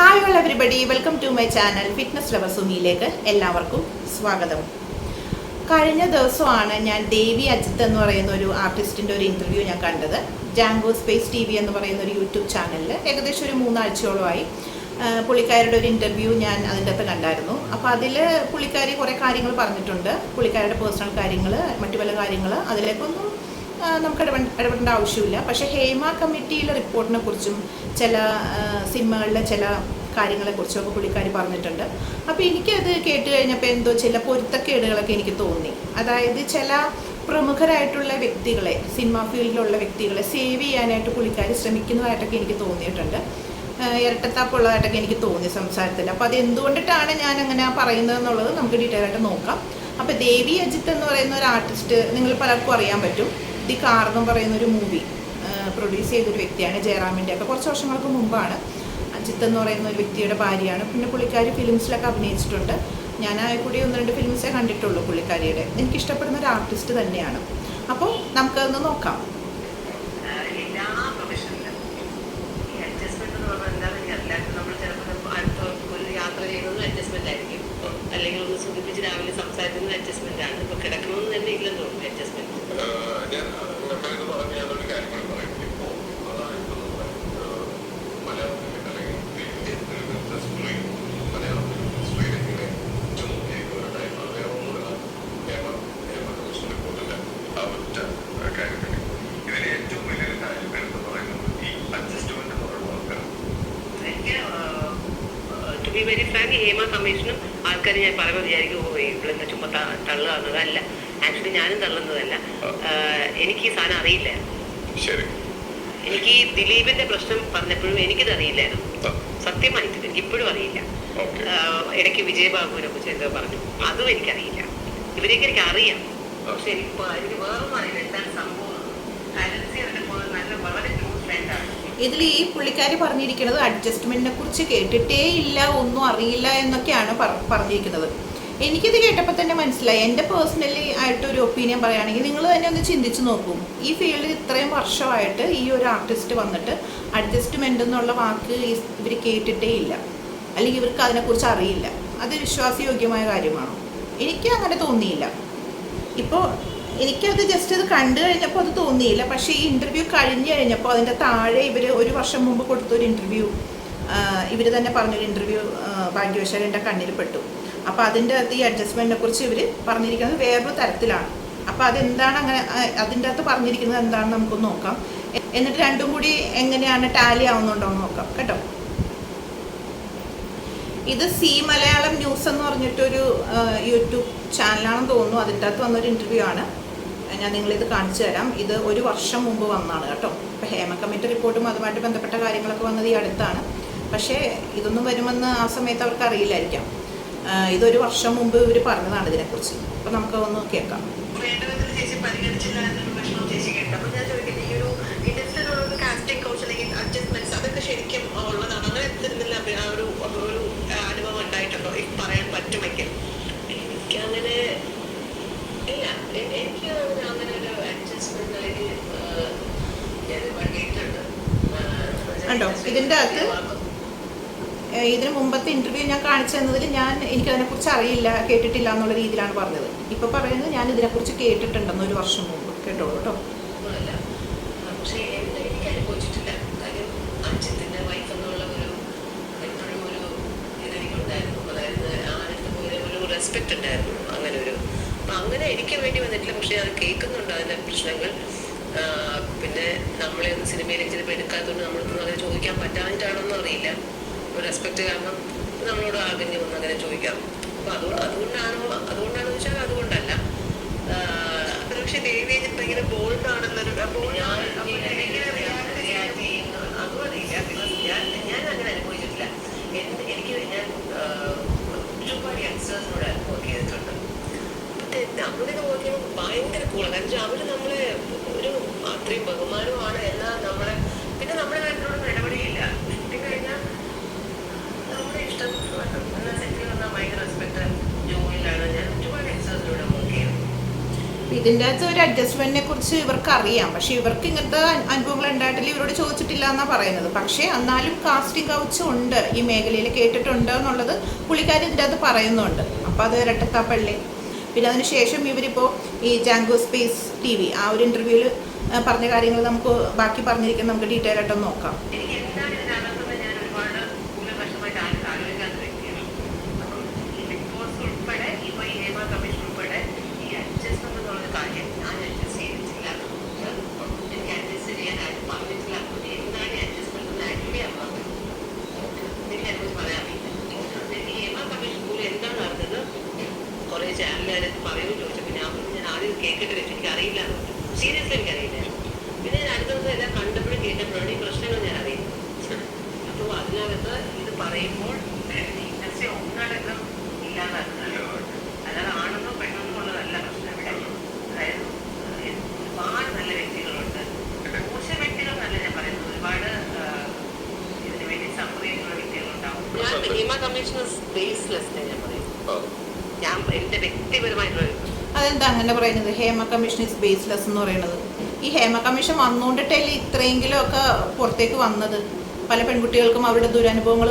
Hi all everybody welcome to my channel fitness lover സുമിയിലേക്ക് എല്ലാവർക്കും സ്വാഗതം. കഴിഞ്ഞ ദിവസമാണ് ഞാൻ ദേവി അജിത്ത് എന്ന് പറയുന്ന ഒരു ആർട്ടിസ്റ്റിന്റെ ഒരു ഇന്റർവ്യൂ ഞാൻ കണ്ടത്. ജാങ്കോ സ്പേസ് ടി വി എന്ന് പറയുന്ന ഒരു യൂട്യൂബ് ചാനലിൽ ഏകദേശം ഒരു മൂന്നാഴ്ചയോളമായി പുള്ളിക്കാരുടെ ഒരു ഇന്റർവ്യൂ ഞാൻ അതിന്റെ അകത്ത് കണ്ടായിരുന്നു. അപ്പോൾ അതിൽ പുള്ളിക്കാരി കുറേ കാര്യങ്ങൾ പറഞ്ഞിട്ടുണ്ട്. പുള്ളിക്കാരുടെ പേഴ്സണൽ കാര്യങ്ങൾ മറ്റു പല കാര്യങ്ങൾ അതിലേക്കൊന്നും നമുക്ക് ഇടപെട ഇടപെടേണ്ട ആവശ്യമില്ല. പക്ഷേ ഹേമ കമ്മിറ്റിയിലെ റിപ്പോർട്ടിനെ കുറിച്ചും ചില സിനിമകളിലെ ചില കാര്യങ്ങളെക്കുറിച്ചൊക്കെ പുള്ളിക്കാർ പറഞ്ഞിട്ടുണ്ട്. അപ്പോൾ എനിക്കത് കേട്ട് കഴിഞ്ഞപ്പോൾ എന്തോ ചില പൊരുത്തക്കേടുകളൊക്കെ എനിക്ക് തോന്നി. അതായത് ചില പ്രമുഖരായിട്ടുള്ള വ്യക്തികളെ സിനിമ ഫീൽഡിലുള്ള വ്യക്തികളെ സേവ് ചെയ്യാനായിട്ട് പുള്ളിക്കാർ ശ്രമിക്കുന്നതായിട്ടൊക്കെ എനിക്ക് തോന്നിയിട്ടുണ്ട്. ഇരട്ടത്താപ്പുള്ളതായിട്ടൊക്കെ എനിക്ക് തോന്നി സംസാരത്തിൽ. അപ്പോൾ അത് എന്തുകൊണ്ടിട്ടാണ് ഞാൻ അങ്ങനെ പറയുന്നത് എന്നുള്ളത് നമുക്ക് ഡീറ്റെയിൽ ആയിട്ട് നോക്കാം. അപ്പോൾ ദേവി അജിത്ത് എന്ന് പറയുന്ന ഒരു ആർട്ടിസ്റ്റ് നിങ്ങൾ പലർക്കും അറിയാൻ പറ്റും. ദി കാർ എന്ന് പറയുന്ന ഒരു മൂവി പ്രൊഡ്യൂസ് ചെയ്തൊരു വ്യക്തിയാണ് ജയറാമിന്റെ ഒക്കെ കുറച്ച് വർഷങ്ങൾക്ക് മുമ്പാണ് അജിത്ത് എന്ന് പറയുന്ന ഒരു വ്യക്തിയുടെ ഭാര്യയാണ്. പിന്നെ പുള്ളിക്കാരി ഫിലിംസിലൊക്കെ അഭിനയിച്ചിട്ടുണ്ട്. ഞാൻ കൂടി ഒന്ന് രണ്ട് ഫിലിംസേ കണ്ടിട്ടുള്ളൂ പുള്ളിക്കാരിയുടെ. എനിക്കിഷ്ടപ്പെടുന്ന ഒരു ആർട്ടിസ്റ്റ് തന്നെയാണ്. അപ്പോൾ നമുക്കതൊന്ന് നോക്കാം ആഹ് എല്ലാ പ്രൊഫഷനിലും ഈ അഡ്ജസ്റ്റ്മെന്റ് എന്ന് പറഞ്ഞാൽ എന്താണെന്ന് എനിക്കറിയില്ല നമ്മൾ ചിലപ്പോൾ അടുത്ത ഒരു യാത്ര ചെയ്യുന്നത് അഡ്ജസ്റ്റ്മെന്റ് ആയിരിക്കും അല്ലെങ്കിൽ ഒന്ന് സൂചിപ്പിച്ച് രാവിലെ സംസാരിക്കുന്നത് അഡ്ജസ്റ്റ്മെന്റ് ആണ് ഇപ്പൊ കിടക്കണമെന്ന് തന്നെ ഇല്ലെന്ന് തോന്നുന്നു അഡ്ജസ്റ്റ്മെന്റ് ആഹ് ഞാൻ മെമ്മറിന്ന് പറഞ്ഞ ഞാനൊരു കാര്യം കൂടി പറയാം. ഇപ്പോ അതായത് നമ്മുടെ, ആഹ് മലയാളത്തിൽ അല്ലെങ്കിൽ ഇന്ത്യൻ industry, മലയാളത്തിൽ industry ഇങ്ങനെ ഉറ്റുനോക്കിയിരിക്കുന്നവരുണ്ടായിരുന്നു. അത് വേറെ ഒന്നുമില്ല. ഹേമ- ഹേമ കമ്മീഷൻ റിപ്പോർട്ടിന്റെ ആ ഒറ്റ കാര്യത്തിൽ. ഇതിലെ ഏറ്റവും വലിയൊരു കാര്യം എന്ന് പറയുന്നത് ഈ adjustment എന്ന് പറയുന്ന ആൾക്കാർ എനിക്ക് to be very frank Hema കമ്മീഷനും പറയുമ്പോൾ വിചാരിക്കും ഓ ഇവളെന്താ ചുമ്മാ ത- തള്ളുകയെന്നതല്ല ആക്ച്വലി ഞാനും തള്ളുന്നതല്ല. എനിക്ക് ഈ സാധനം അറിയില്ലായിരുന്നു ശരി. എനിക്ക് ഈ ദിലീപിന്റെ പ്രശ്നം പറഞ്ഞപ്പോഴും എനിക്കിത് അറിയില്ലായിരുന്നു. സത്യമായിട്ട് എനിക്ക് ഇപ്പോഴും അറിയില്ല. ഇടയ്ക്ക് വിജയബാബുവിനെ കുറിച്ച് എന്തോ പറഞ്ഞു. അതും എനിക്കറിയില്ല. ഇവരെയൊക്കെ എനിക്ക് അറിയാം പക്ഷെ എനിക്ക് ഇപ്പൊ എനിക്ക് വേറൊന്നും അറിയില്ല. എന്താണ് സംഭവം? കരൻസി അവരുടെ നല്ല വളരെ ഫ്രണ്ടാണ് ഇതിൽ ഈ പുള്ളിക്കാരി പറഞ്ഞിരിക്കുന്നത് അഡ്ജസ്റ്റ്മെന്റിനെ കുറിച്ച് കേട്ടിട്ടേ ഇല്ല ഒന്നും അറിയില്ല എന്നൊക്കെയാണ് പറഞ്ഞിരിക്കുന്നത്. എനിക്കിത് കേട്ടപ്പോൾ തന്നെ മനസ്സിലായി. എന്റെ പേഴ്സണലി ആയിട്ടൊരു ഒപ്പീനിയൻ പറയുകയാണെങ്കിൽ നിങ്ങൾ തന്നെ ഒന്ന് ചിന്തിച്ച് നോക്കും. ഈ ഫീൽഡിൽ ഇത്രയും വർഷമായിട്ട് ഈ ഒരു ആർട്ടിസ്റ്റ് വന്നിട്ട് അഡ്ജസ്റ്റ്മെന്റ് എന്നുള്ള വാക്ക് ഇവർ കേട്ടിട്ടേ ഇല്ല. അല്ലെങ്കിൽ ഇവർക്ക് അതിനെക്കുറിച്ച് അറിയില്ല. അത് വിശ്വാസയോഗ്യമായ കാര്യമാണോ? എനിക്ക് അങ്ങനെ തോന്നിയില്ല. ഇപ്പോൾ എനിക്കത് ജസ്റ്റ് അത് കണ്ടു കഴിഞ്ഞപ്പോൾ അത് തോന്നിയില്ല. പക്ഷേ ഈ ഇന്റർവ്യൂ കഴിഞ്ഞ് കഴിഞ്ഞപ്പോൾ അതിന്റെ താഴെ ഇവർ ഒരു വർഷം മുമ്പ് കൊടുത്തൊരു ഇന്റർവ്യൂ ഇവർ തന്നെ പറഞ്ഞൊരു ഇന്റർവ്യൂ ഭാഗ്യവശാൽ എന്റെ കണ്ണിൽ പെട്ടു. അപ്പോൾ അതിന്റെ അകത്ത് ഈ അഡ്ജസ്റ്റ്മെന്റിനെ കുറിച്ച് ഇവർ പറഞ്ഞിരിക്കുന്നത് വേറൊരു തരത്തിലാണ്. അപ്പോൾ അതെന്താണ് അങ്ങനെ അതിന്റെ അകത്ത് പറഞ്ഞിരിക്കുന്നത് എന്താണെന്ന് നമുക്കൊന്ന് നോക്കാം. എന്നിട്ട് രണ്ടും കൂടി എങ്ങനെയാണ് ടാലി ആവുന്നുണ്ടോ എന്ന് നോക്കാം കേട്ടോ? ഇത് സി മലയാളം ന്യൂസ് എന്ന് പറഞ്ഞിട്ടൊരു യൂട്യൂബ് ചാനലാണെന്ന് തോന്നുന്നു. അതിന്റെ അകത്ത് വന്നൊരു ഇന്റർവ്യൂ ആണ്. ഞാൻ നിങ്ങളിത് കാണിച്ചു തരാം. ഇത് ഒരു വർഷം മുമ്പ് വന്നതാണ് കേട്ടോ. ഇപ്പോൾ ഹേമ കമ്മിറ്റി റിപ്പോർട്ടും അതുമായിട്ട് ബന്ധപ്പെട്ട കാര്യങ്ങളൊക്കെ വന്നത് ഈ അടുത്താണ്. പക്ഷേ ഇതൊന്നും വരുമെന്ന് ആ സമയത്ത് അവർക്ക് അറിയില്ലായിരിക്കാം. ഇതൊരു വർഷം മുമ്പ് ഇവർ പറഞ്ഞതാണ് ഇതിനെക്കുറിച്ച്. അപ്പം നമുക്ക് ഒന്ന് കേൾക്കാം ഉണ്ടോ ഇതിന്റെ അകത്ത് ഇതിന് മുമ്പത്തെ ഇന്റർവ്യൂ ഞാൻ കാണിച്ചു തന്നതിൽ ഞാൻ എനിക്കതിനെക്കുറിച്ച് അറിയില്ല കേട്ടിട്ടില്ല എന്നുള്ള രീതിയിലാണ് പറഞ്ഞത്. ഇപ്പോൾ പറയുന്നത് ഞാൻ ഇതിനെക്കുറിച്ച് കേട്ടിട്ടുണ്ടെന്ന് ഒരു വർഷം മുമ്പ്. കേട്ടോളൂ കേട്ടോ. റെസ്പെക്റ്റ് ഉണ്ടായിരുന്നു അങ്ങനെ ഒരു. അപ്പം അങ്ങനെ എനിക്ക് വേണ്ടി വന്നിട്ടില്ല. പക്ഷേ അത് കേൾക്കുന്നുണ്ട്. അതിന്റെ പ്രശ്നങ്ങൾ. പിന്നെ നമ്മളെ ഒന്ന് സിനിമയിലേക്ക് ചിലപ്പോൾ എടുക്കാത്തതുകൊണ്ട് നമ്മളൊന്നും അങ്ങനെ ചോദിക്കാൻ പറ്റാഞ്ഞിട്ടാണോന്നും അറിയില്ല ഒരു റെസ്പെക്റ്റ് കാരണം നമ്മളോട് ആകഞ്ഞ് ഒന്ന് അങ്ങനെ ചോദിക്കാം അപ്പോൾ അതുകൊണ്ട് അതുകൊണ്ടാണോ അതുകൊണ്ടാണെന്ന് വെച്ചാൽ അതുകൊണ്ടല്ല. പക്ഷെ ദേവി ഭയങ്കര ബോൾഡ് ആണെന്നൊരു ഞാൻ ഞാൻ അങ്ങനെ അനുഭവിച്ചിട്ടില്ല. എനിക്ക് ഞാൻ ആ, ഒരുപാട് യങ്സ്റ്റേഴ്സിനോട് വർക്ക് ചെയ്തിട്ടുണ്ട്. പക്ഷേ നമ്മളിത് വർക്ക് ചെയ്യുമ്പോൾ ഭയങ്കര കൂളാണ് കാരണം വെച്ചാൽ അവർ നമ്മളെ ഒരു അത്രയും ബഹുമാനമാണ് എല്ലാം നമ്മളെ പിന്നെ നമ്മളെ ഭയങ്കര റെസ്പെക്ട് ജോലിയിലാണ് ഞാൻ ഒരുപാട് യങ്സ്റ്റേഴ്സിനോട് വർക്ക് ചെയ്യുന്നത് ഇതിന്റെ അകത്ത് ഒരു അഡ്ജസ്റ്റ്മെന്റിനെ കുറിച്ച് ഇവർക്ക് അറിയാം പക്ഷെ ഇവർക്ക് ഇങ്ങനത്തെ അനുഭവങ്ങൾ ഉണ്ടായിട്ടില്ല ഇവരോട് ചോദിച്ചിട്ടില്ല എന്നാണ് പറയുന്നത്. പക്ഷേ എന്നാലും കാസ്റ്റിംഗ് കൗച്ച് ഉണ്ട്. ഈ മേഖലയിൽ കേട്ടിട്ടുണ്ട് എന്നുള്ളത് പുള്ളിക്കാരി ഇതിന്റെ അകത്ത് പറയുന്നുണ്ട്. അപ്പോൾ അത് ഇരട്ടത്താപ്പള്ളി പിന്നെ അതിനുശേഷം ഇവരിപ്പോൾ ഈ ജാങ്കോ സ്പേസ് ടി വി ആ ഒരു ഇന്റർവ്യൂവിൽ പറഞ്ഞ കാര്യങ്ങൾ നമുക്ക് ബാക്കി പറഞ്ഞിരിക്കാൻ നമുക്ക് ഡീറ്റെയിൽ ആയിട്ടൊന്ന് നോക്കാം. എനിക്ക് എന്താണ് ഇതിനകത്തുനിന്ന് ഞാൻ ഒരുപാട് കൂടുതൽ വർഷമായിട്ട് ആലോചി- ആലോചിക്കാത്ത വ്യക്തിയാണ്. അപ്പം ഈ ബിഗ് ബോസ് ഉൾപ്പെടെ ഇപ്പൊ ഈ ഹേമ കമ്മീഷൻ ഉൾപ്പെടെ ഈ adjustment എന്നുള്ളൊരു കാര്യം ഞാൻ adjust ചെയ്തിട്ടില്ല. എനിക്ക് adjust ചെയ്യാൻ ആരും പറഞ്ഞിട്ടില്ല. എന്താണ് ഈ adjustment എന്ന് actually അറിയാൻ പറ്റും. എനിക്ക് അതിനെക്കുറിച്ച് പറയാൻ അറിയില്ല. ഈ ഹേമ കമ്മീഷൻ പോലും എന്താണ് നടന്നത് കുറെ ചാനലുകാർ പറയുമെന്ന് ചോദിച്ചപ്പോൾ ഞാൻ പറഞ്ഞു, ഞാൻ ആദ്യം കേൾക്കട്ടെ വെച്ചു എനിക്ക് അറിയില്ല സീരിയസ്ലി എനിക്കറിയില്ല പിന്നെ ഞാൻ അടുത്ത ദിവസം എല്ലാം കണ്ടപ്പോഴും കേട്ടപ്പോഴാണ് ഈ പ്രശ്നങ്ങൾ ഞാൻ അറിയുന്നത് അപ്പോൾ അതിനകത്ത് ഇത് പറയുമ്പോൾ ഇൻഡസ്ട്രി ഒന്നടക്കം ഇല്ലാതാക്കുന്നതാണ് അല്ലാതെ ആണെന്നോ പെണ്ണെന്നോ ഉള്ളതല്ല പ്രശ്നം ഇവിടെ അതായത് ഏഹ്, ഒരുപാട് നല്ല വ്യക്തികളുണ്ട് മോശം വ്യക്തികൾ നല്ല ഞാൻ പറയുന്നത് ഒരുപാട് ഏഹ്, ഇതിനു വേണ്ടി സഫർ ചെയ്യുന്ന വ്യക്തികളുണ്ടാവും ഞാൻ ഹിമ കമ്മീഷണർ ബേസ്ലെസ് ഞാൻ പറയുന്നത് ആ. ഞാൻ എന്റെ വ്യക്തിപരമായിട്ടുള്ള അതെന്താ അങ്ങനെ പറയുന്നത്? ഹേമ കമ്മീഷൻ ഇസ് ബേസ്ലെസ് എന്ന് പറയുന്നത്. ഈ ഹേമ കമ്മീഷൻ വന്നുകൊണ്ടിട്ടല്ലേ ഇത്രയെങ്കിലും ഒക്കെ പുറത്തേക്ക് വന്നത്? പല പെൺകുട്ടികൾക്കും അവരുടെ ദുരനുഭവങ്ങൾ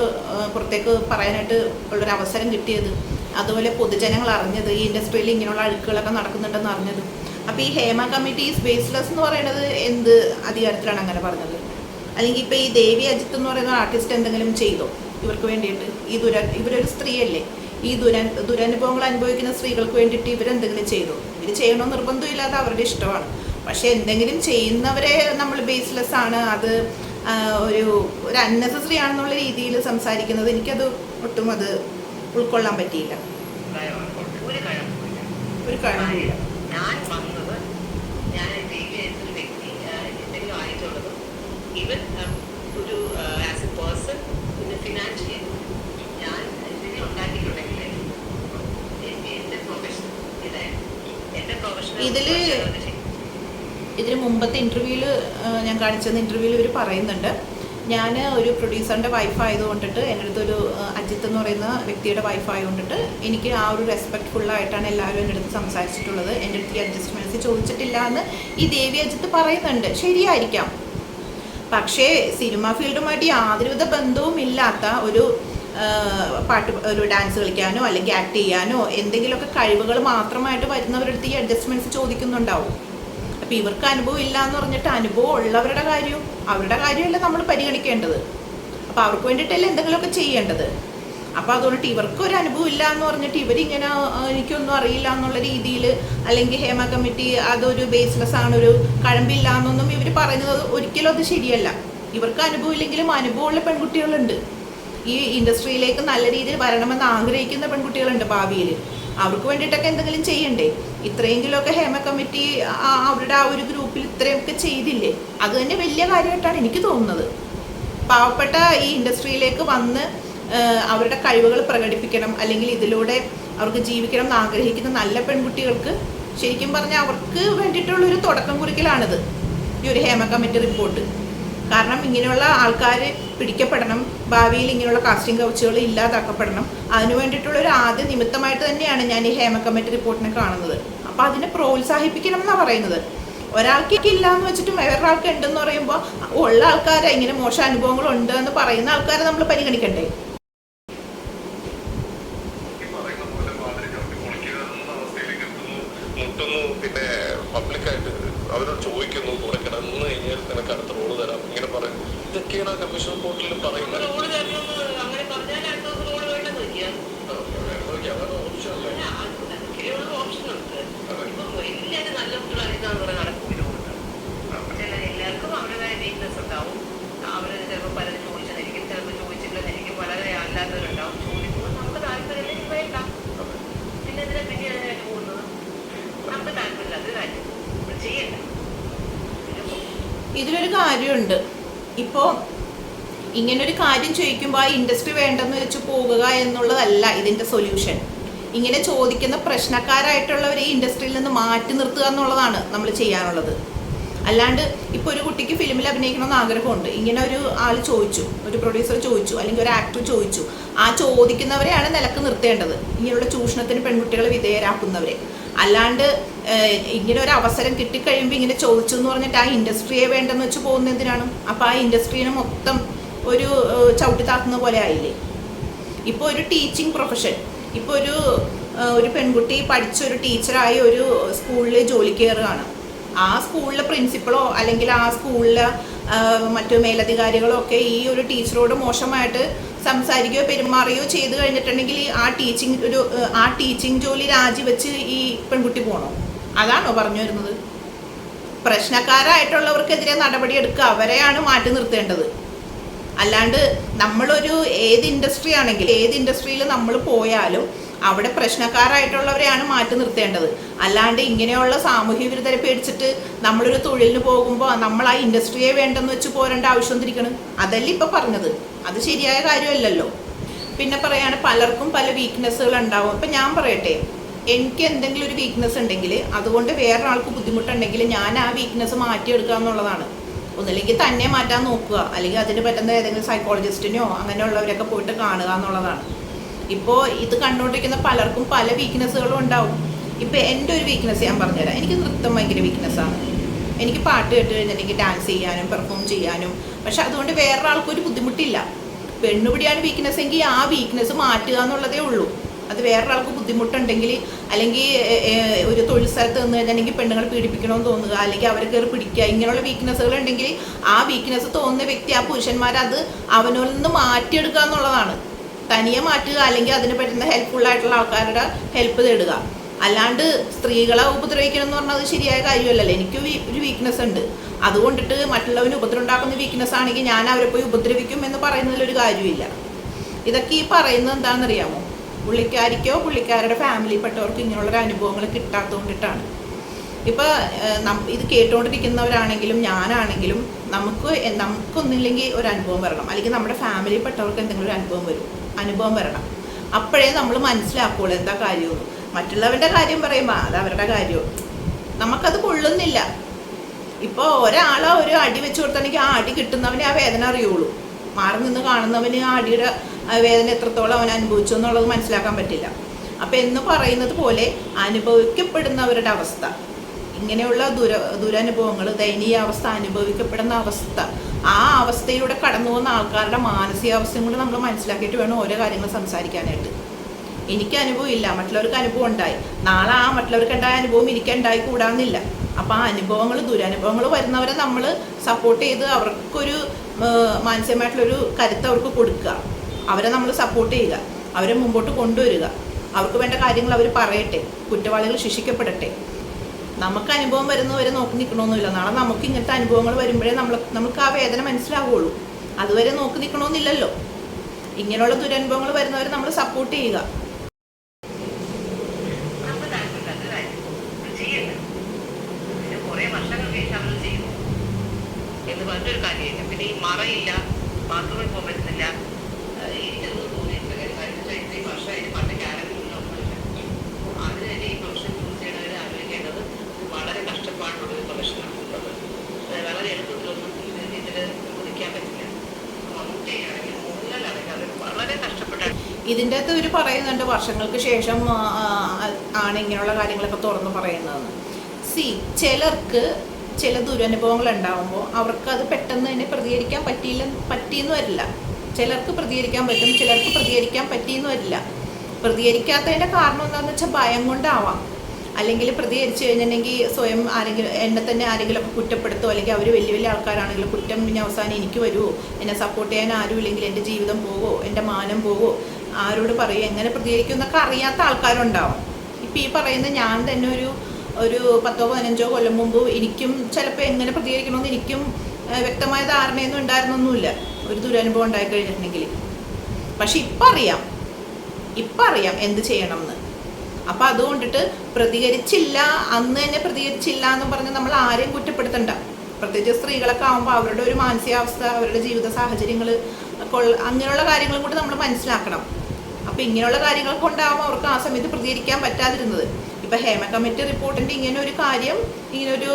പുറത്തേക്ക് പറയാനായിട്ട് ഉള്ളൊരു അവസരം കിട്ടിയത്. അതുപോലെ പൊതുജനങ്ങൾ അറിഞ്ഞത് ഈ ഇൻഡസ്ട്രിയിൽ ഇങ്ങനെയുള്ള അഴുക്കുകളൊക്കെ നടക്കുന്നുണ്ടെന്ന് അറിഞ്ഞത്. അപ്പോൾ ഈ ഹേമ കമ്മിറ്റി ഈസ് ബേസ്ലെസ് എന്ന് പറയുന്നത് എന്ത് അധികാരത്തിലാണ് അങ്ങനെ പറഞ്ഞത്? അല്ലെങ്കിൽ ഇപ്പോൾ ഈ ദേവി അജിത്ത് എന്ന് പറയുന്ന ആർട്ടിസ്റ്റ് എന്തെങ്കിലും ചെയ്തോ? ഇവർക്ക് വേണ്ടിയിട്ട്. ഈ ദുര ഇവരൊരു സ്ത്രീയല്ലേ? ഈ ദുര ദുരനുഭവങ്ങൾ അനുഭവിക്കുന്ന സ്ത്രീകൾക്ക് വേണ്ടിയിട്ട് ഇവരെന്തെങ്കിലും ചെയ്തു. ഇവർ ചെയ്യണമെന്ന് നിർബന്ധമില്ലാതെ അവരുടെ ഇഷ്ടമാണ്. പക്ഷെ എന്തെങ്കിലും ചെയ്യുന്നവരെ നമ്മൾ ബേസ്ലെസ് ആണ്. അത് ഒരു ഒരു അൺനെസസറി ആണെന്നുള്ള രീതിയിൽ സംസാരിക്കുന്നത് എനിക്കത് ഒട്ടും അത് ഉൾക്കൊള്ളാൻ പറ്റിയില്ല. ഒരു കാരണം ഒരു കഴിവില്ല ഞാൻ വന്നത് ഞാൻ ദേവിയായിട്ടൊരു വ്യക്തി ആഹ് എന്തെങ്കിലും ആയിട്ടുള്ളത് ഈവൻ ഒരു ആസ് എ പേഴ്സൺ പിന്നെ ഫിനാൻഷ്യലി ഞാൻ എന്തെങ്കിലും ഉണ്ടാക്കിയിട്ടുണ്ടെങ്കിൽ എനിക്ക് എന്റെ പ്രൊഫഷൻ ഇതായിരുന്നു എന്റെ പ്രൊഫഷൻ ഇതിൽ ഇതിന് മുമ്പത്തെ ഇന്റർവ്യൂവിൽ ഞാൻ കാണിച്ചത് ഇന്റർവ്യൂവിൽ ഇവർ പറയുന്നുണ്ട്. ഞാൻ ഒരു പ്രൊഡ്യൂസറിന്റെ വൈഫ് ആയതുകൊണ്ടിട്ട് എന്റെ അടുത്തൊരു അജിത്ത് എന്ന് പറയുന്ന വ്യക്തിയുടെ വൈഫ് ആയതുകൊണ്ടിട്ട് എനിക്ക് ആ ഒരു റെസ്പെക്റ്റ്ഫുള്ളായിട്ടാണ് എല്ലാവരും എന്റെ അടുത്ത് സംസാരിച്ചിട്ടുള്ളത്. എന്റെ അടുത്ത് ഈ അഡ്ജസ്റ്റ്മെന്റ്സ് ചോദിച്ചിട്ടില്ല എന്ന് ഈ ദേവി അജിത്ത് പറയുന്നുണ്ട്. ശരിയായിരിക്കാം. പക്ഷേ സിനിമ ഫീൽഡുമായിട്ട് യാതൊരുവിധ ബന്ധവും ഇല്ലാത്ത ഒരു പാട്ട് ഒരു ഡാൻസ് കളിക്കാനോ അല്ലെങ്കിൽ ആക്ട് ചെയ്യാനോ എന്തെങ്കിലുമൊക്കെ കഴിവുകൾ മാത്രമായിട്ട് വരുന്നവരുടെ അടുത്ത് ഈ അഡ്ജസ്റ്റ്മെന്റ്സ് ചോദിക്കുന്നുണ്ടാവും. അപ്പം ഇവർക്ക് അനുഭവം ഇല്ല എന്ന് പറഞ്ഞിട്ട് അനുഭവം ഉള്ളവരുടെ കാര്യവും അവരുടെ കാര്യമല്ല നമ്മൾ പരിഗണിക്കേണ്ടത്. അപ്പോൾ അവർക്ക് വേണ്ടിയിട്ടല്ലേ എന്തെങ്കിലുമൊക്കെ ചെയ്യേണ്ടത്. അപ്പോൾ അതുകൊണ്ടിട്ട് ഇവർക്ക് ഒരു അനുഭവം ഇല്ല എന്ന് പറഞ്ഞിട്ട് ഇവരിങ്ങനെ എനിക്കൊന്നും അറിയില്ല എന്നുള്ള രീതിയിൽ അല്ലെങ്കിൽ ഹേമ കമ്മിറ്റി അതൊരു ബേസ്ലെസ് ആണ് ഒരു കഴമ്പില്ല എന്നൊന്നും ഇവർ പറയുന്നത് ഒരിക്കലും അത് ശരിയല്ല. ഇവർക്ക് അനുഭവം ഇല്ലെങ്കിലും അനുഭവമുള്ള പെൺകുട്ടികളുണ്ട്. ഈ ഇൻഡസ്ട്രിയിലേക്ക് നല്ല രീതിയിൽ വരണമെന്ന് ആഗ്രഹിക്കുന്ന പെൺകുട്ടികളുണ്ട് ഭാവിയിൽ. അവർക്ക് വേണ്ടിയിട്ടൊക്കെ എന്തെങ്കിലും ചെയ്യണ്ടേ? ഇത്രയെങ്കിലുമൊക്കെ ഹേമ കമ്മിറ്റി അവരുടെ ആ ഒരു ഗ്രൂപ്പിൽ ഇത്രയൊക്കെ ചെയ്തില്ലേ? അത് തന്നെ വലിയ കാര്യമായിട്ടാണ് എനിക്ക് തോന്നുന്നത്. പാവപ്പെട്ട ഈ ഇൻഡസ്ട്രിയിലേക്ക് വന്ന് അവരുടെ കഴിവുകൾ പ്രകടിപ്പിക്കണം അല്ലെങ്കിൽ ഇതിലൂടെ അവർക്ക് ജീവിക്കണം എന്ന് ആഗ്രഹിക്കുന്ന നല്ല പെൺകുട്ടികൾക്ക് ശരിക്കും പറഞ്ഞാൽ അവർക്ക് വേണ്ടിയിട്ടുള്ളൊരു തുടക്കം കുറിക്കലാണിത്. ഈ ഒരു ഹേമ കമ്മിറ്റി റിപ്പോർട്ട്. കാരണം ഇങ്ങനെയുള്ള ആൾക്കാർ പിടിക്കപ്പെടണം. ഭാവിയിൽ ഇങ്ങനെയുള്ള കാസ്റ്റിംഗ് കൗച്ചുകൾ ഇല്ലാതാക്കപ്പെടണം. അതിനു വേണ്ടിയിട്ടുള്ള ഒരു ആദ്യ നിമിത്തമായിട്ട് തന്നെയാണ് ഞാൻ ഈ ഹേമ കമ്മിറ്റി റിപ്പോർട്ടിനെ കാണുന്നത്. അപ്പോൾ അതിനെ പ്രോത്സാഹിപ്പിക്കണം എന്നാണ് പറയുന്നത്. ഒരാൾക്ക് ഇല്ല എന്ന് വെച്ചിട്ട് വേറൊരാൾക്ക് ഉണ്ടെന്ന് പറയുമ്പോൾ ഉള്ള ആൾക്കാരെ ഇങ്ങനെ മോശം അനുഭവങ്ങളുണ്ട് എന്ന് പറയുന്ന ആൾക്കാരെ നമ്മൾ പരിഗണിക്കണ്ടേ ഈ പറയുന്ന പോലെ വാതിൽ ചവിട്ടി പൊളിക്കരുതെന്ന അവസ്ഥയിലേക്ക് എത്തുന്നു മുട്ടുന്നു പിന്നെ പബ്ലിക്കായിട്ട് അവരോട് ചോദിക്കുന്നു കൂടെ കിടന്നു കഴിഞ്ഞാൽ നിനക്ക് അടുത്ത റോൾ തരാം ഇങ്ങനെ പറയും ഇതൊക്കെയാണ് ആ കമ്മീഷൻ റിപ്പോർട്ടിൽ പറയുന്നത് റോഡ് തരണമെന്ന് അങ്ങനെ പറഞ്ഞാൽ അടുത്ത ദിവസം റോഡ് വേണ്ടെന്ന് വെക്കുക ഓക്കെ അതാണ് ഓപ്ഷൻ അല്ലേ അതൊക്കെയുള്ള ഓപ്ഷനുണ്ട് ഇപ്പം എല്ലാവരും നല്ല കുട്ടികളായിട്ടാണ് പറയാൻ നടക്കൂല ചില എല്ലാവർക്കും അവരുടേതായ വീക്ക്നെസ് ഉണ്ടാവും അവർ ചിലപ്പോൾ പലരും ചോദിച്ചതായിരിക്കും ചിലപ്പോൾ ചോദിച്ചില്ലെന്നിരിക്കും വളരെ അല്ലാത്തവരുണ്ടാവും ചോദിക്കുമ്പോൾ നമുക്ക് താല്പര്യമില്ലെങ്കിൽ വേണ്ട പിന്നെ എന്തിനാ പിന്നെ അതിനായിട്ട് പോകുന്നത് നമുക്ക് താല്പര്യമില്ലാത്ത കാര്യം നമ്മൾ ചെയ്യണ്ട പിന്നെ പോ. ഇതിലൊരു കാര്യമുണ്ട് ഇപ്പോൾ ഇങ്ങനൊരു കാര്യം ചോദിക്കുമ്പോൾ ആ ഇൻഡസ്ട്രി വേണ്ടെന്ന് വെച്ച് പോകുക എന്നുള്ളതല്ല ഇതിന്റെ സൊല്യൂഷൻ ഇങ്ങനെ ചോദിക്കുന്ന പ്രശ്നക്കാരായിട്ടുള്ളവരെ ഈ ഇൻഡസ്ട്രിയിൽ നിന്ന് മാറ്റി നിർത്തുക എന്നുള്ളതാണ് നമ്മൾ ചെയ്യാനുള്ളത്. അല്ലാണ്ട് ഇപ്പോൾ ഒരു കുട്ടിക്ക് ഫിലിമിൽ അഭിനയിക്കണമെന്ന് ആഗ്രഹമുണ്ട്. ഇങ്ങനെ ഒരു ആൾ ചോദിച്ചു ഒരു പ്രൊഡ്യൂസർ ചോദിച്ചു അല്ലെങ്കിൽ ഒരു ആക്ടർ ചോദിച്ചു ആ ചോദിക്കുന്നവരെയാണ് നിലയ്ക്ക് നിർത്തേണ്ടത്. ഇങ്ങനെയുള്ള ചൂഷണത്തിന് പെൺകുട്ടികളെ വിധേയരാക്കുന്നവരെ. അല്ലാണ്ട് ഇങ്ങനെ ഒരു അവസരം കിട്ടിക്കഴിയുമ്പോൾ ഇങ്ങനെ ചോദിച്ചു എന്ന് പറഞ്ഞിട്ട് ആ ഇൻഡസ്ട്രിയെ വേണ്ടെന്ന് വെച്ച് പോകുന്ന എന്തിനാണ്? അപ്പോൾ ആ ഇൻഡസ്ട്രീനെ മൊത്തം ഒരു ചവിട്ടി താക്കുന്ന പോലെ ആയില്ലേ? ഇപ്പോൾ ഒരു ടീച്ചിങ് പ്രൊഫഷൻ. ഇപ്പോൾ ഒരു ഒരു പെൺകുട്ടി പഠിച്ച ഒരു ടീച്ചറായി ഒരു സ്കൂളിൽ ജോലി കയറുകയാണ്. ആ സ്കൂളിലെ പ്രിൻസിപ്പളോ അല്ലെങ്കിൽ ആ സ്കൂളിലെ മറ്റു മേലധികാരികളോ ഒക്കെ ഈ ഒരു ടീച്ചറോട് മോശമായിട്ട് സംസാരിക്കുകയോ പെരുമാറുകയോ ചെയ്തു കഴിഞ്ഞിട്ടുണ്ടെങ്കിൽ ആ ടീച്ചിങ് ഒരു ആ ടീച്ചിങ് ജോലി രാജിവെച്ച് ഈ പെൺകുട്ടി പോകണോ അതാണോ പറഞ്ഞു വരുന്നത്. പ്രശ്നക്കാരായിട്ടുള്ളവർക്കെതിരെ നടപടിയെടുക്കുക. അവരെയാണ് മാറ്റി നിർത്തേണ്ടത്. അല്ലാണ്ട് നമ്മളൊരു ഏത് ഇൻഡസ്ട്രി ആണെങ്കിലും ഏത് ഇൻഡസ്ട്രിയിൽ നമ്മൾ പോയാലും അവിടെ പ്രശ്നക്കാരായിട്ടുള്ളവരെയാണ് മാറ്റി നിർത്തേണ്ടത്. അല്ലാണ്ട് ഇങ്ങനെയുള്ള സാമൂഹ്യ വിരുദ്ധരെ പേടിച്ചിട്ട് നമ്മളൊരു തൊഴിലിന് പോകുമ്പോൾ നമ്മൾ ആ ഇൻഡസ്ട്രിയെ വേണ്ടെന്ന് വെച്ച് പോരേണ്ട ആവശ്യം തിരിക്കണം അതല്ല ഇപ്പം പറഞ്ഞത്. അത് ശരിയായ കാര്യമല്ലല്ലോ. പിന്നെ പറയാണ് പലർക്കും പല വീക്ക്നെസ്സുകൾ ഉണ്ടാവും. അപ്പം ഞാൻ പറയട്ടെ എനിക്ക് എന്തെങ്കിലും ഒരു വീക്ക്നെസ് ഉണ്ടെങ്കിൽ അതുകൊണ്ട് വേറൊരാൾക്ക് ബുദ്ധിമുട്ടുണ്ടെങ്കിൽ ഞാൻ ആ വീക്ക്നെസ് മാറ്റിയെടുക്കുക എന്നുള്ളതാണ്. ഒന്നില്ലെങ്കിൽ തന്നെ മാറ്റാൻ നോക്കുക. അല്ലെങ്കിൽ അതിന് പറ്റുന്ന ഏതെങ്കിലും സൈക്കോളജിസ്റ്റിനെയോ അങ്ങനെയുള്ളവരൊക്കെ പോയിട്ട് കാണുക എന്നുള്ളതാണ്. ഇപ്പോൾ ഇത് കണ്ടുകൊണ്ടിരിക്കുന്ന പലർക്കും പല വീക്ക്നെസ്സുകളും ഉണ്ടാവും. ഇപ്പോൾ എന്റെ ഒരു വീക്ക്നെസ് ഞാൻ പറഞ്ഞുതരാം. എനിക്ക് നൃത്തം ഭയങ്കര വീക്ക്നെസ്സാണ് എനിക്ക് പാട്ട് കേട്ട് കഴിഞ്ഞിട്ടുണ്ടെങ്കിൽ ഡാൻസ് ചെയ്യാനും പെർഫോം ചെയ്യാനും. പക്ഷെ അതുകൊണ്ട് വേറൊരാൾക്കൊരു ബുദ്ധിമുട്ടില്ല. പെണ്ണുപിടിയാണ് വീക്ക്നെസ് എങ്കിൽ ആ വീക്ക്നെസ് മാറ്റുക എന്നുള്ളതേ ഉള്ളൂ. അത് വേറൊരാൾക്ക് ബുദ്ധിമുട്ടുണ്ടെങ്കിൽ അല്ലെങ്കിൽ ഒരു തൊഴിൽ സ്ഥലത്ത് നിന്ന് കഴിഞ്ഞാൽ പെണ്ണുങ്ങൾ പീഡിപ്പിക്കണമെന്ന് തോന്നുക അല്ലെങ്കിൽ അവർ കയറി പിടിക്കുക ഇങ്ങനെയുള്ള വീക്ക്നെസ്സുകൾ ഉണ്ടെങ്കിൽ ആ വീക്ക്നെസ് തോന്നുന്ന വ്യക്തി ആ പുരുഷന്മാർ അത് അവനോൽ നിന്ന് മാറ്റിയെടുക്കുക എന്നുള്ളതാണ്. തനിയെ മാറ്റുക അല്ലെങ്കിൽ അതിന് പറ്റുന്ന ഹെൽപ്ഫുൾ ആയിട്ടുള്ള ആൾക്കാരുടെ ഹെൽപ്പ് തേടുക. അല്ലാണ്ട് സ്ത്രീകളെ ഉപദ്രവിക്കണം എന്ന് പറഞ്ഞാൽ അത് ശരിയായ കാര്യമല്ലല്ലോ. എനിക്ക് ഒരു വീക്ക്നെസ് ഉണ്ട്. അതുകൊണ്ടിട്ട് മറ്റുള്ളവന് ഉപദ്രവം ഉണ്ടാക്കുന്ന വീക്ക്നെസ് ആണെങ്കിൽ ഞാൻ അവരെ പോയി ഉപദ്രവിക്കും എന്ന് പറയുന്നതിലൊരു കാര്യമില്ല ഇതൊക്കെ ഈ പറയുന്നത് എന്താണെന്നറിയാമോ? പുള്ളിക്കാരിക്കോ പുള്ളിക്കാരുടെ നിന്നുള്ള ഒരു അനുഭവങ്ങൾ കിട്ടാത്തതുകൊണ്ടിട്ടാണ് നം- ഇത് കേട്ടുകൊണ്ടിരിക്കുന്നവരാണെങ്കിലും ഞാനാണെങ്കിലും നമുക്ക് നമുക്കൊന്നില്ലെങ്കിൽ ഒരു അനുഭവം വരണം. അല്ലെങ്കിൽ നമ്മുടെ ഫാമിലി പെട്ടവർക്ക് എന്തെങ്കിലും ഒരു അനുഭവം വരും. അനുഭവം വരണം. അപ്പോഴേ നമ്മൾ മനസ്സിലാക്കുള്ളൂ എന്താ കാര്യമെന്ന്. മറ്റുള്ളവരുടെ കാര്യം പറയുമ്പോൾ അത് അവരുടെ കാര്യവും. നമുക്കത് കൊള്ളുന്നില്ല. ഇപ്പോൾ ഒരാളെ ഒരു അടി വെച്ച് കൊടുത്താണെങ്കിൽ ആ അടി കിട്ടുന്നവനെ ആ വേദന അറിയുള്ളൂ. മാറി നിന്ന് കാണുന്നവന് ആ അടിയുടെ വേദന എത്രത്തോളം അവൻ അനുഭവിച്ചു എന്നുള്ളത് മനസ്സിലാക്കാൻ പറ്റില്ല. അപ്പം എന്ന് പറയുന്നത് പോലെ അനുഭവിക്കപ്പെടുന്നവരുടെ അവസ്ഥ. ഇങ്ങനെയുള്ള ദുര ദുരനുഭവങ്ങൾ ദയനീയ അവസ്ഥ അനുഭവിക്കപ്പെടുന്ന അവസ്ഥ ആ അവസ്ഥയിലൂടെ കടന്നു പോകുന്ന ആൾക്കാരുടെ മാനസികാവസ്ഥയും കൂടെ നമ്മൾ മനസ്സിലാക്കിയിട്ട് വേണം ഓരോ കാര്യങ്ങൾ സംസാരിക്കാനായിട്ട്. എനിക്ക് അനുഭവം ഇല്ല മറ്റുള്ളവർക്ക് അനുഭവം ഉണ്ടായി. നാളെ ആ മറ്റുള്ളവർക്ക് ഉണ്ടായ അനുഭവം എനിക്ക് ഉണ്ടായി കൂടാന്നില്ല അപ്പം ആ അനുഭവങ്ങൾ ദുരനുഭവങ്ങൾ വരുന്നവരെ നമ്മൾ സപ്പോർട്ട് ചെയ്ത് അവർക്കൊരു മാനസികമായിട്ടുള്ളൊരു കരുത്ത് അവർക്ക് കൊടുക്കുക. അവരെ നമ്മൾ സപ്പോർട്ട് ചെയ്യുക. അവരെ മുമ്പോട്ട് കൊണ്ടുവരിക. അവർക്ക് വേണ്ട കാര്യങ്ങൾ അവർ പറയട്ടെ. കുറ്റവാളികൾ ശിക്ഷിക്കപ്പെടട്ടെ. നമുക്ക് അനുഭവം വരുന്നവരെ നോക്കി നിൽക്കണമെന്നില്ല നാളെ നമുക്ക് ഇങ്ങനത്തെ അനുഭവങ്ങൾ വരുമ്പോഴേ നമ്മൾ നമുക്ക് ആ വേദന മനസ്സിലാവുകയുള്ളൂ അതുവരെ നോക്കി നിൽക്കണമെന്നില്ലല്ലോ ഇങ്ങനെയുള്ള ദുരനുഭവങ്ങൾ വരുന്നവരെ നമ്മൾ സപ്പോർട്ട് ചെയ്യുക നമ്മൾ താല്പര്യം നല്ലതായിരുന്നു ഇത് ചെയ്യണ്ട പിന്നെ കുറെ വർഷങ്ങൾ കഴിഞ്ഞ് അവർ ചെയ്യുന്നു എന്ന് പറഞ്ഞൊരു കാര്യമില്ല പിന്നെ ഈ മറയില്ല ബാത്റൂമിൽ പോകാൻ പറ്റുന്നില്ല ആഹ് എനിക്കൊന്നും തോന്നിയിട്ടില്ല കാര്യം എന്ന് വെച്ചാൽ ഇത്രയും വർഷമായിട്ട് പണ്ടൊക്കെ ആരെങ്കിലും ഒന്നുമില്ല അതിന് തന്നെ ഈ പ്രൊഫഷൻ ചൂസ് ചെയ്യണവർ ആലോചിക്കേണ്ടത് ഇത് വളരെ കഷ്ടപ്പാടുള്ള ഒരു പ്രൊഫഷനാണ് അത് വളരെ എളുപ്പത്തിലൊന്നും ഇതിന് ഇതിൽ കുതിക്കാൻ പറ്റില്ല മമ്മൂട്ടിയാണെങ്കിൽ മോഹൻലാലാണെങ്കിൽ അത് വളരെ കഷ്ടപ്പെട്ടാണ് ഇതിന്റെ അകത്ത് ഇവർ പറയുന്നുണ്ട് വർഷങ്ങൾക്ക് ശേഷം ആണ് ഇങ്ങനെയുള്ള കാര്യങ്ങളൊക്കെ തുറന്ന് പറയുന്നതെന്ന്. സി ചിലർക്ക് ചില ദുരനുഭവങ്ങൾ ഉണ്ടാകുമ്പോൾ അവർക്ക് അത് പെട്ടെന്ന് തന്നെ പ്രതികരിക്കാൻ പറ്റിയില്ല പറ്റിയെന്ന് വരില്ല. ചിലർക്ക് പ്രതികരിക്കാൻ പറ്റും ചിലർക്ക് പ്രതികരിക്കാൻ പറ്റിയെന്ന് വരില്ല. പ്രതികരിക്കാത്തതിന്റെ കാരണം എന്താണെന്ന് വെച്ചാൽ ഭയം കൊണ്ടാവാം. അല്ലെങ്കിൽ പ്രതികരിച്ചു കഴിഞ്ഞിട്ടുണ്ടെങ്കിൽ സ്വയം ആരെങ്കിലും എന്നെ തന്നെ ആരെങ്കിലും ഒക്കെ കുറ്റപ്പെടുത്തോ അല്ലെങ്കിൽ അവർ വലിയ വലിയ ആൾക്കാരാണെങ്കിൽ കുറ്റം പിന്നെ അവസാനം എനിക്ക് വരുമോ എന്നെ സപ്പോർട്ട് ചെയ്യാൻ ആരും ഇല്ലെങ്കിൽ എന്റെ ജീവിതം പോകുമോ എന്റെ മാനം പോകുമോ ആരോട് പറയും എങ്ങനെ പ്രതികരിക്കും എന്നൊക്കെ അറിയാത്ത ആൾക്കാരുണ്ടാവും. ഇപ്പം ഈ പറയുന്ന ഞാൻ തന്നെ ഒരു ഒരു പത്തോ പതിനഞ്ചോ കൊല്ലം മുമ്പ് എനിക്കും ചിലപ്പോൾ എങ്ങനെ പ്രതികരിക്കണമെന്ന് എനിക്കും വ്യക്തമായ ധാരണയൊന്നും ഉണ്ടായിരുന്നൊന്നുമില്ല. ഒരു ദുരനുഭവം ഉണ്ടായി കഴിഞ്ഞിട്ടുണ്ടെങ്കിൽ പക്ഷെ ഇപ്പം അറിയാം. ഇപ്പം അറിയാം എന്ത് ചെയ്യണം എന്ന് അപ്പം അതുകൊണ്ടിട്ട് പ്രതികരിച്ചില്ല അന്ന് തന്നെ പ്രതികരിച്ചില്ല എന്ന് പറഞ്ഞ് നമ്മൾ ആരെയും കുറ്റപ്പെടുത്തണ്ട. പ്രത്യേകിച്ച് സ്ത്രീകളൊക്കെ ആകുമ്പോൾ അവരുടെ ഒരു മാനസികാവസ്ഥ അവരുടെ ജീവിത സാഹചര്യങ്ങൾ അങ്ങനെയുള്ള കാര്യങ്ങളും കൂടി നമ്മൾ മനസ്സിലാക്കണം. അപ്പം ഇങ്ങനെയുള്ള കാര്യങ്ങൾ കൊണ്ടാവും അവർക്ക് ആ സമയത്ത് പ്രതികരിക്കാൻ പറ്റാതിരുന്നത്. ഇപ്പൊ ഹേമ കമ്മിറ്റി റിപ്പോർട്ടിന്റെ ഇങ്ങനെ ഒരു കാര്യം ഇങ്ങനൊരു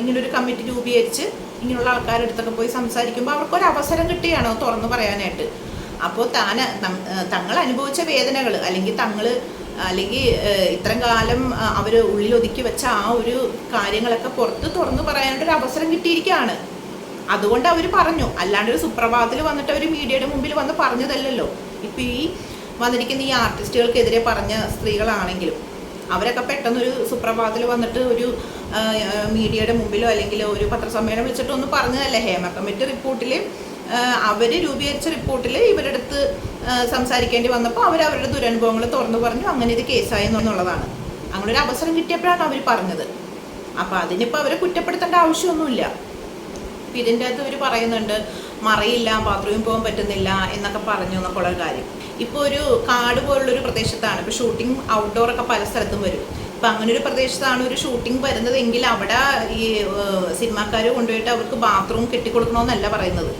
ഇങ്ങനെ ഇങ്ങനൊരു കമ്മിറ്റി രൂപീകരിച്ച് ഇങ്ങനെയുള്ള ആൾക്കാരുടെ അടുത്തൊക്കെ പോയി സംസാരിക്കുമ്പോൾ അവർക്കൊരു അവസരം കിട്ടുകയാണ് അത് തുറന്നു പറയാനായിട്ട്. അപ്പോൾ താൻ തങ്ങൾ അനുഭവിച്ച വേദനകൾ അല്ലെങ്കിൽ തങ്ങൾ അല്ലെങ്കിൽ ഇത്രയും കാലം അവർ ഉള്ളിൽ ഒതുക്കി വെച്ച ആ ഒരു കാര്യങ്ങളൊക്കെ പുറത്ത് തുറന്നു പറയാനായിട്ട് ഒരു അവസരം കിട്ടിയിരിക്കുകയാണ് അതുകൊണ്ട് അവർ പറഞ്ഞു. അല്ലാണ്ട് ഒരു സുപ്രഭാതത്തിൽ വന്നിട്ട് അവർ മീഡിയയുടെ മുമ്പിൽ വന്ന് പറഞ്ഞതല്ലല്ലോ. ഇപ്പം ഈ വന്നിരിക്കുന്ന ഈ ആർട്ടിസ്റ്റുകൾക്കെതിരെ പറഞ്ഞ സ്ത്രീകളാണെങ്കിലും അവരൊക്കെ പെട്ടെന്നൊരു സുപ്രഭാതത്തിൽ വന്നിട്ട് ഒരു മീഡിയയുടെ മുമ്പിലോ അല്ലെങ്കിൽ ഒരു പത്രസമ്മേളനം വിളിച്ചിട്ടോ ഒന്ന് പറഞ്ഞതല്ലേ ഹേമ? കമ്മിറ്റി റിപ്പോർട്ടിൽ അവർ രൂപീകരിച്ച റിപ്പോർട്ടിൽ ഇവരുടെ അടുത്ത് സംസാരിക്കേണ്ടി വന്നപ്പോൾ അവർ അവരുടെ ദുരനുഭവങ്ങൾ തുറന്നു പറഞ്ഞു അങ്ങനെ ഇത് കേസായി എന്നുള്ളതാണ്. അങ്ങനെ ഒരു അവസരം കിട്ടിയപ്പോഴാണ് അവർ പറഞ്ഞത്. അപ്പോൾ അതിനിപ്പോൾ അവരെ കുറ്റപ്പെടുത്തേണ്ട ആവശ്യമൊന്നുമില്ല. ഇതിന്റെ അകത്ത് ഇവർ പറയുന്നുണ്ട് മറയില്ല ബാത്റൂമിൽ പോകാൻ പറ്റുന്നില്ല എന്നൊക്കെ പറഞ്ഞു എന്നൊക്കെ ഉള്ള കാര്യം. ഇപ്പോൾ ഒരു കാട് പോലുള്ളൊരു പ്രദേശത്താണ്. ഇപ്പോൾ ഷൂട്ടിംഗ് ഔട്ട്ഡോർ ഒക്കെ പല സ്ഥലത്തും വരും. ഇപ്പം അങ്ങനെ ഒരു പ്രദേശത്താണ് ഒരു ഷൂട്ടിംഗ് വരുന്നതെങ്കിൽ അവിടെ ഈ സിനിമാക്കാർ കൊണ്ടുപോയിട്ട് അവർക്ക് ബാത്റൂം കെട്ടിക്കൊടുക്കണമെന്നല്ല പറയുന്നത്.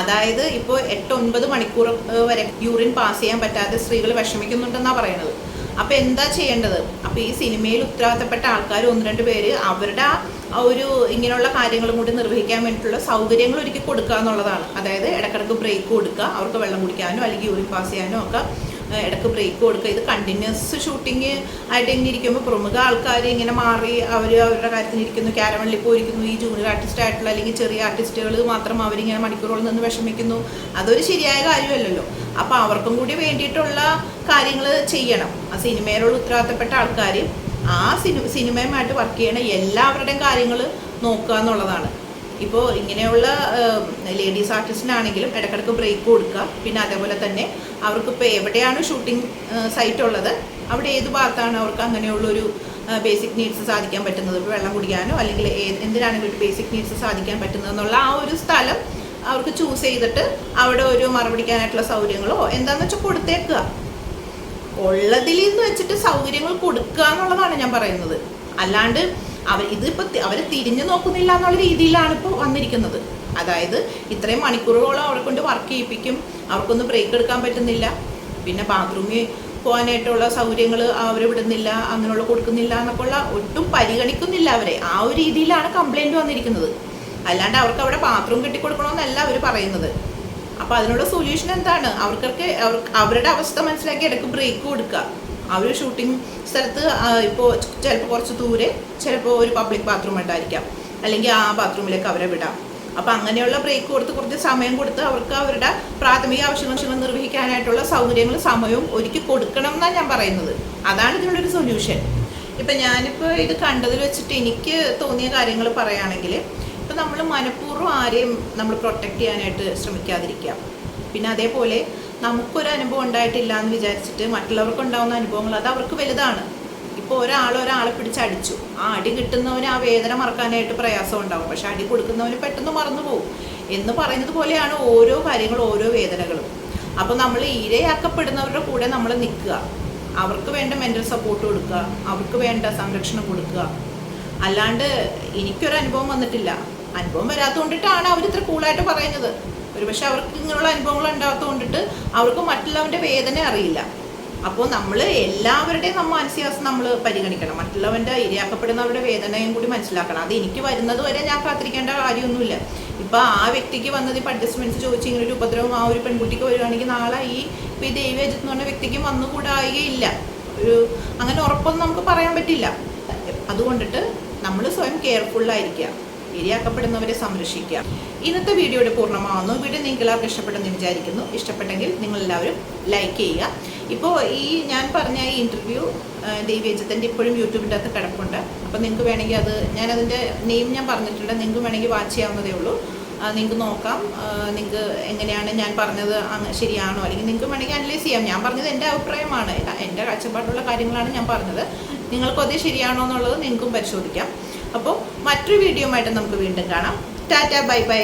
അതായത് ഇപ്പോൾ എട്ട് ഒൻപത് മണിക്കൂർ വരെ യൂറിൻ പാസ് ചെയ്യാൻ പറ്റാതെ സ്ത്രീകൾ വിഷമിക്കുന്നുണ്ടെന്നാണ് പറയുന്നത് അപ്പോൾ എന്താ ചെയ്യേണ്ടത്? അപ്പോൾ ഈ സിനിമയിൽ ഉത്തരവാദിത്തപ്പെട്ട ആൾക്കാർ ഒന്ന് രണ്ട് പേര് അവരുടെ ആ ഒരു ഇങ്ങനെയുള്ള കാര്യങ്ങളും കൂടി നിർവഹിക്കാൻ വേണ്ടിയിട്ടുള്ള സൗകര്യങ്ങൾ ഒരുക്കി കൊടുക്കുക എന്നുള്ളതാണ്. അതായത് ഇടക്കിടക്ക് ബ്രേക്ക് കൊടുക്കുക അവർക്ക് വെള്ളം കുടിക്കാനോ അല്ലെങ്കിൽ യൂറിൻ പാസ് ചെയ്യാനോ ഒക്കെ ഇടയ്ക്ക് ബ്രേക്ക് കൊടുക്കുക. ഇത് കണ്ടിന്യൂസ് ഷൂട്ടിങ് ആയിട്ട് ഇങ്ങനെ ഇരിക്കുമ്പോൾ പ്രമുഖ ആൾക്കാർ ഇങ്ങനെ മാറി അവർ അവരുടെ കാര്യത്തിന് ഇരിക്കുന്നു ക്യാരവണിൽ പോയിരിക്കുന്നു. ഈ ജൂനിയർ ആർട്ടിസ്റ്റ് ആയിട്ടുള്ള അല്ലെങ്കിൽ ചെറിയ ആർട്ടിസ്റ്റുകൾ മാത്രം അവരിങ്ങനെ മണിക്കൂറുകളിൽ നിന്ന് വിഷമിക്കുന്നു. അതൊരു ശരിയായ കാര്യമല്ലല്ലോ. അപ്പോൾ അവർക്കും കൂടി വേണ്ടിയിട്ടുള്ള കാര്യങ്ങൾ ചെയ്യണം. ആ സിനിമയിലുള്ള ഉത്തരവാദിത്തപ്പെട്ട ആൾക്കാർ ആ സിനിമ സിനിമയുമായിട്ട് വർക്ക് ചെയ്യണ എല്ലാവരുടെയും കാര്യങ്ങൾ നോക്കുക എന്നുള്ളതാണ്. ഇപ്പോൾ ഇങ്ങനെയുള്ള ലേഡീസ് ആർട്ടിസ്റ്റിനാണെങ്കിലും ഇടക്കിടക്ക് ബ്രേക്ക് കൊടുക്കുക. പിന്നെ അതേപോലെ തന്നെ അവർക്ക് ഇപ്പോൾ എവിടെയാണ് ഷൂട്ടിംഗ് സൈറ്റ് ഉള്ളത് അവിടെ ഏത് ഭാഗത്താണ് അവർക്ക് അങ്ങനെയുള്ളൊരു ബേസിക് നീഡ്സ് സാധിക്കാൻ പറ്റുന്നത്? വെള്ളം കുടിക്കാനോ അല്ലെങ്കിൽ എന്തിനാണ് ഒരു ബേസിക് നീഡ്സ് സാധിക്കാൻ പറ്റുന്നത് എന്നുള്ള ആ ഒരു സ്ഥലം അവർക്ക് ചൂസ് ചെയ്തിട്ട് അവിടെ ഒരു മറുപടിക്കാനായിട്ടുള്ള സൗകര്യങ്ങളോ എന്താണെന്ന് വെച്ചാൽ കൊടുത്തേക്കുക. ഉള്ളതിൽ നിന്ന് വെച്ചിട്ട് സൗകര്യങ്ങൾ കൊടുക്കുക എന്നുള്ളതാണ് ഞാൻ പറയുന്നത്. അല്ലാണ്ട് അവർ ഇതിപ്പോ അവർ തിരിഞ്ഞു നോക്കുന്നില്ല എന്നുള്ള രീതിയിലാണ് ഇപ്പോൾ വന്നിരിക്കുന്നത്. അതായത് ഇത്രയും മണിക്കൂറുകളോളം അവരെ കൊണ്ട് വർക്ക് ചെയ്യിപ്പിക്കും അവർക്കൊന്ന് ബ്രേക്ക് എടുക്കാൻ പറ്റുന്നില്ല. പിന്നെ ബാത്റൂമിൽ പോകാനായിട്ടുള്ള സൗകര്യങ്ങൾ അവർ വിടുന്നില്ല അങ്ങനെയുള്ള കൊടുക്കുന്നില്ല എന്നൊക്കെ ഉള്ള ഒട്ടും പരിഗണിക്കുന്നില്ല അവരെ. ആ ഒരു രീതിയിലാണ് കംപ്ലൈന്റ് വന്നിരിക്കുന്നത്. അല്ലാണ്ട് അവർക്ക് അവിടെ ബാത്റൂം കെട്ടിക്കൊടുക്കണമെന്നല്ല അവർ പറയുന്നത്. അപ്പൊ അതിനുള്ള സൊല്യൂഷൻ എന്താണ്? അവർക്കൊക്കെ അവരുടെ അവസ്ഥ മനസ്സിലാക്കി ഇടയ്ക്ക് ബ്രേക്ക് കൊടുക്കുക. അവർ ഷൂട്ടിംഗ് സ്ഥലത്ത് ഇപ്പോൾ ചിലപ്പോൾ കുറച്ച് ദൂരെ ചിലപ്പോൾ ഒരു പബ്ലിക് ബാത്റൂം ഉണ്ടായിരിക്കാം. അല്ലെങ്കിൽ ആ ബാത്റൂമിലേക്ക് അവരെ വിടാം. അപ്പം അങ്ങനെയുള്ള ബ്രേക്ക് കൊടുത്ത് കുറച്ച് സമയം കൊടുത്ത് അവർക്ക് അവരുടെ പ്രാഥമിക ആവശ്യങ്ങൾ നിർവഹിക്കാനായിട്ടുള്ള സൗകര്യങ്ങൾ സമയവും ഒരുക്കി കൊടുക്കണം എന്നാണ് ഞാൻ പറയുന്നത്. അതാണ് ഇതിനുള്ളൊരു സൊല്യൂഷൻ ഇപ്പം ഞാനിപ്പോൾ ഇത് കണ്ടതിൽ വെച്ചിട്ട് എനിക്ക് തോന്നിയ കാര്യങ്ങൾ പറയുകയാണെങ്കിൽ ഇപ്പം നമ്മൾ മനഃപൂർവം ആരെയും നമ്മൾ പ്രൊട്ടക്റ്റ് ചെയ്യാനായിട്ട് ശ്രമിക്കാതിരിക്കാം പിന്നെ അതേപോലെ നമുക്കൊരു അനുഭവം ഉണ്ടായിട്ടില്ല എന്ന് വിചാരിച്ചിട്ട് മറ്റുള്ളവർക്ക് ഉണ്ടാകുന്ന അനുഭവങ്ങൾ അത് അവർക്ക് വലുതാണ്. ഇപ്പോൾ ഒരാൾ ഒരാളെ പിടിച്ചടിച്ചു ആ അടി കിട്ടുന്നവന് ആ വേദന മറക്കാനായിട്ട് പ്രയാസം ഉണ്ടാവും. പക്ഷെ അടി കൊടുക്കുന്നവന് പെട്ടെന്ന് മറന്നു പോകും എന്ന് പറയുന്നത് പോലെയാണ് ഓരോ കാര്യങ്ങളും ഓരോ വേദനകളും. അപ്പോൾ നമ്മൾ ഇരയാക്കപ്പെടുന്നവരുടെ കൂടെ നമ്മൾ നിൽക്കുക. അവർക്ക് വേണ്ട മെന്റൽ സപ്പോർട്ട് കൊടുക്കുക. അവർക്ക് വേണ്ട സംരക്ഷണം കൊടുക്കുക. അല്ലാണ്ട് എനിക്കൊരു അനുഭവം വന്നിട്ടില്ല. അനുഭവം വരാത്തതുകൊണ്ടിട്ടാണ് അവർ ഇത്ര കൂളായിട്ട് പറയുന്നത്. ഒരുപക്ഷെ അവർക്ക് ഇങ്ങനെയുള്ള അനുഭവങ്ങൾ ഉണ്ടാകാത്തതുകൊണ്ടിട്ട് അവർക്ക് മറ്റുള്ളവന്റെ വേദന അറിയില്ല. അപ്പോൾ നമ്മൾ എല്ലാവരുടെയും നമ്മൾ മാനസികാവസ്ഥ നമ്മൾ പരിഗണിക്കണം. മറ്റുള്ളവന്റെ ഇരയാക്കപ്പെടുന്നവരുടെ വേദനയും കൂടി മനസ്സിലാക്കണം. അത് എനിക്ക് വരുന്നത് വരെ ഞാൻ കാത്തിരിക്കേണ്ട കാര്യമൊന്നുമില്ല. ഇപ്പം ആ വ്യക്തിക്ക് വന്നത് ഇപ്പം അഡ്ജസ്റ്റ്മെന്റ്സ് ചോദിച്ച് ഇങ്ങനെ ഒരു ഉപദ്രവം ആ ഒരു പെൺകുട്ടിക്ക് വരികയാണെങ്കിൽ നാളെ ഈ ഇപ്പം ഈ ദേവി അജിത്ത് എന്ന് പറഞ്ഞ വ്യക്തിക്ക് വന്നുകൂടായികയില്ല ഒരു അങ്ങനെ ഉറപ്പൊന്നും നമുക്ക് പറയാൻ പറ്റില്ല. അതുകൊണ്ടിട്ട് നമ്മൾ സ്വയം കെയർഫുള്ളായിരിക്കുക ഇരയാക്കപ്പെടുന്നവരെ സംരക്ഷിക്കുക. ഇന്നത്തെ വീഡിയോയുടെ പൂർണമാവുന്നു. വീഡിയോ നിങ്ങൾക്ക് എല്ലാവർക്കും ഇഷ്ടപ്പെട്ടെന്ന് വിചാരിക്കുന്നു. ഇഷ്ടപ്പെട്ടെങ്കിൽ നിങ്ങൾ എല്ലാവരും ലൈക്ക് ചെയ്യുക. ഇപ്പോൾ ഈ ഞാൻ പറഞ്ഞ ഈ ഇന്റർവ്യൂ ദേവ്യജത്തിന്റെ ഇപ്പോഴും യൂട്യൂബിന്റെ അകത്ത് കിടപ്പുണ്ട്. അപ്പോൾ നിങ്ങൾക്ക് വേണമെങ്കിൽ അത് ഞാൻ അതിന്റെ നെയിം ഞാൻ പറഞ്ഞിട്ടുണ്ട്. നിങ്ങൾക്ക് വേണമെങ്കിൽ വാച്ച് ചെയ്യാവുന്നതേ ഉള്ളൂ. നിങ്ങൾക്ക് നോക്കാം. നിങ്ങൾക്ക് എങ്ങനെയാണ് ഞാൻ പറഞ്ഞത് ശരിയാണോ? അല്ലെങ്കിൽ നിങ്ങൾക്ക് വേണമെങ്കിൽ അനലൈസ് ചെയ്യാം. ഞാൻ പറഞ്ഞത് എന്റെ അഭിപ്രായമാണ്. എന്റെ കാഴ്ചപ്പാടുള്ള കാര്യങ്ങളാണ് ഞാൻ പറഞ്ഞത്. നിങ്ങൾക്കും അത് ശരിയാണോ എന്നുള്ളത് നിങ്ങൾക്കും പരിശോധിക്കാം. അപ്പോൾ മറ്റൊരു വീഡിയോ ആയിട്ട് നമുക്ക് വീണ്ടും കാണാം. Tata bye bye.